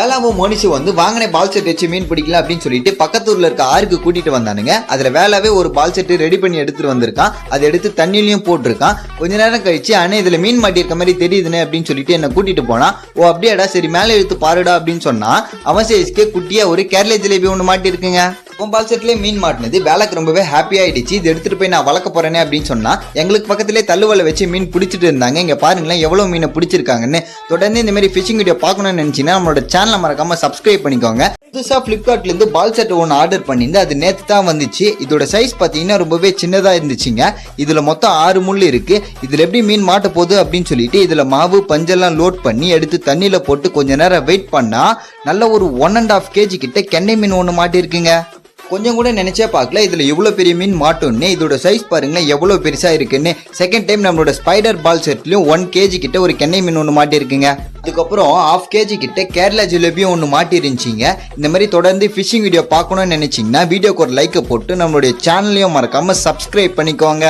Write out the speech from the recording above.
வேளாவும் மோனிஷு வந்து வாங்கின பால் செட் வச்சு மீன் பிடிக்கல அப்படின்னு சொல்லிட்டு பக்கத்தூர்ல இருக்க ஆறுக்கு கூட்டிட்டு வந்தானுங்க. அதுல வேலாவே ஒரு பால் செட்டு ரெடி பண்ணி எடுத்துட்டு வந்திருக்கான். அதை எடுத்து தண்ணிலையும் போட்டிருக்கான். கொஞ்ச நேரம் கழிச்சு அண்ணே இதுல மீன் மாட்டியிருக்க மாதிரி தெரியுதுன்னு அப்படின்னு சொல்லிட்டு என்ன கூட்டிட்டு போனான். ஓ அப்படியாடா சரி மேலே இழுத்து பாருடா அப்படின்னு சொன்னா அவன் சைஸ்க்கே குட்டியா ஒரு கேரள ஜிலேபி ஒன்று மாட்டிருக்குங்க உன் பால் செட்லேயே மீன் மாட்டினது. வேலைக்கு ரொம்பவே ஹாப்பி ஆயிடுச்சு. இது எடுத்துட்டு போய் நான் வளர்க்க போறேனே அப்படின்னு சொன்னா எங்களுக்கு பக்கத்திலே தள்ளுவலை வச்சு மீன் பிடிச்சிட்டு இருந்தாங்க. இங்க பாருங்களேன் எவ்வளவு மீனை பிடிச்சிருக்காங்கன்னு. தொடர்ந்து இந்த மாதிரி ஃபிஷிங் வீடியோ பார்க்கணும்னு நினைச்சீங்கன்னா நம்மளோட சேனலை மறக்காம சப்ஸ்கிரைப் பண்ணிக்கோங்க. புதுசாக ஃப்ளிப்கார்ட்லேருந்து பால் செட் ஒன்று ஆர்டர் பண்ணியிருந்து அது நேற்று தான் வந்துச்சு. இதோட சைஸ் பார்த்தீங்கன்னா ரொம்பவே சின்னதாக இருந்துச்சுங்க. இதில் மொத்தம் ஆறு முள் இருக்கு. இதில் எப்படி மீன் மாட்ட போகுது அப்படின்னு சொல்லிட்டு இதில் மாவு பஞ்செல்லாம் லோட் பண்ணி எடுத்து தண்ணியில் போட்டு கொஞ்ச நேரம் வெயிட் பண்ணால் நல்ல ஒரு ஒன் அண்ட் ஆஃப் கேஜி கிட்ட கெண்டை மீன் ஒன்று மாட்டிருக்குங்க. கொஞ்சம் கூட நினைச்சே பார்க்கல. இதுல இவ்வளவு பெரிய மீன் மாட்டோம்னு இதோட சைஸ் பாருங்களேன் எவ்வளவு பெருசா இருக்குன்னு. செகண்ட் டைம் நம்மளோட ஸ்பைடர் பால் செட்லயும் ஒன் கேஜி கிட்ட ஒரு கெண்ணை மீன் ஒன்று மாட்டிருக்குங்க. அதுக்கப்புறம் ஆஃப் கேஜி கிட்ட கேரளா ஜிலேபியும் ஒன்று மாட்டிருந்துச்சிங்க. இந்த மாதிரி தொடர்ந்து ஃபிஷிங் வீடியோ பார்க்கணும்னு நினச்சிங்கன்னா வீடியோக்கு ஒரு லைக்கை போட்டு நம்மளுடைய சேனலையும் மறக்காம சப்ஸ்கிரைப் பண்ணிக்கோங்க.